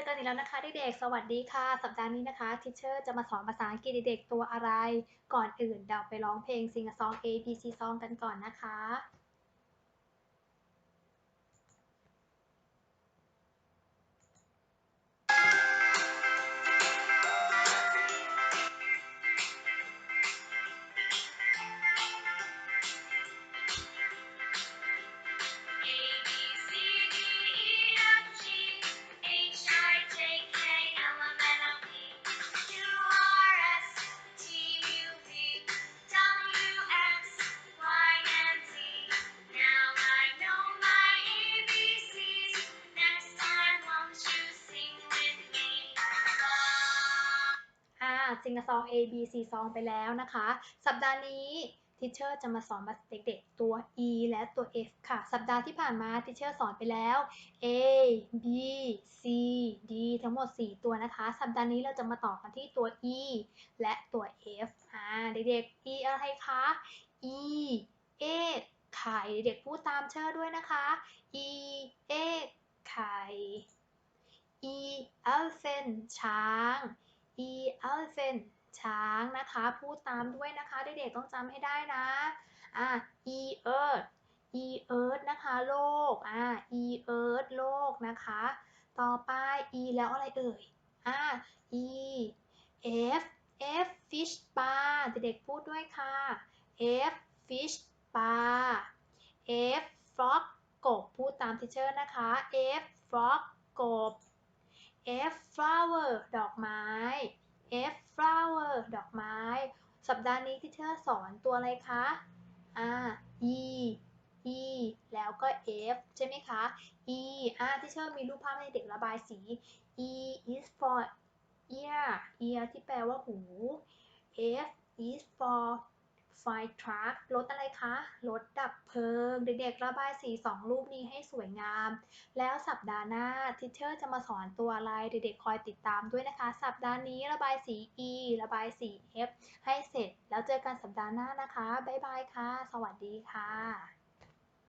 อกันอีกแล้วนะคะเด็กๆ สวัสดีค่ะ สัปดาห์นี้นะคะทิเชอร์จะมาสอนภาษาอังกฤษเด็กๆตัวอะไร ก่อนอื่นเดี๋ยวไปร้องเพลงซิงซอง A B C ซองกันก่อนนะคะ อ่า Sing a Song A B C Song ไปแล้วนะคะ สัปดาห์นี้ทิเชอร์จะมาสอนเด็กๆตัว E และตัว F ค่ะ สัปดาห์ที่ผ่านมาทิเชอร์สอนไปแล้ว A B C D ทั้งหมด 4 ตัวนะคะ สัปดาห์นี้เราจะมาต่อกันที่ตัว E และตัว F อ่าเด็กๆ E อะไรคะ E เอกไข่เด็กๆพูดตามเชอร์ด้วยนะคะ E เอกไข่ E elephant ช้าง E elephant ช้างนะคะ พูดตามด้วยนะคะ เด็กๆต้องจำให้ได้นะอะ E earth E earth นะคะ โลกอะ E earth โลกนะคะ ต่อไป E แล้วอะไรเอ่ยอะ E F F fish bar เด็กๆพูดด้วยค่ะ F fish bar F frog กบ พูดตามทิเชอร์นะคะ F frog กบ F flower ดอกไม้ F flower ดอกไม้ สัปดาห์นี้ที่เธอสอนตัวอะไรคะอ่า E E แล้วก็ F ใช่ไหมคะ E อ่าที่เชอร์มีรูปภาพให้เด็กระบายสี E is for ear ear ที่แปลว่าหู F is for ไฟทรัครถอะไรคะ รถดับเพลิง เด็กๆ ระบายสีสองรูปนี้ให้สวยงาม แล้วสัปดาห์หน้าทิเชอร์จะมาสอนตัวอะไร เด็กๆ คอยติดตามด้วยนะคะ สัปดาห์นี้ระบายสี E ระบายสี F ให้เสร็จ แล้วเจอกันสัปดาห์หน้านะคะ บ๊ายบายค่ะ สวัสดีค่ะ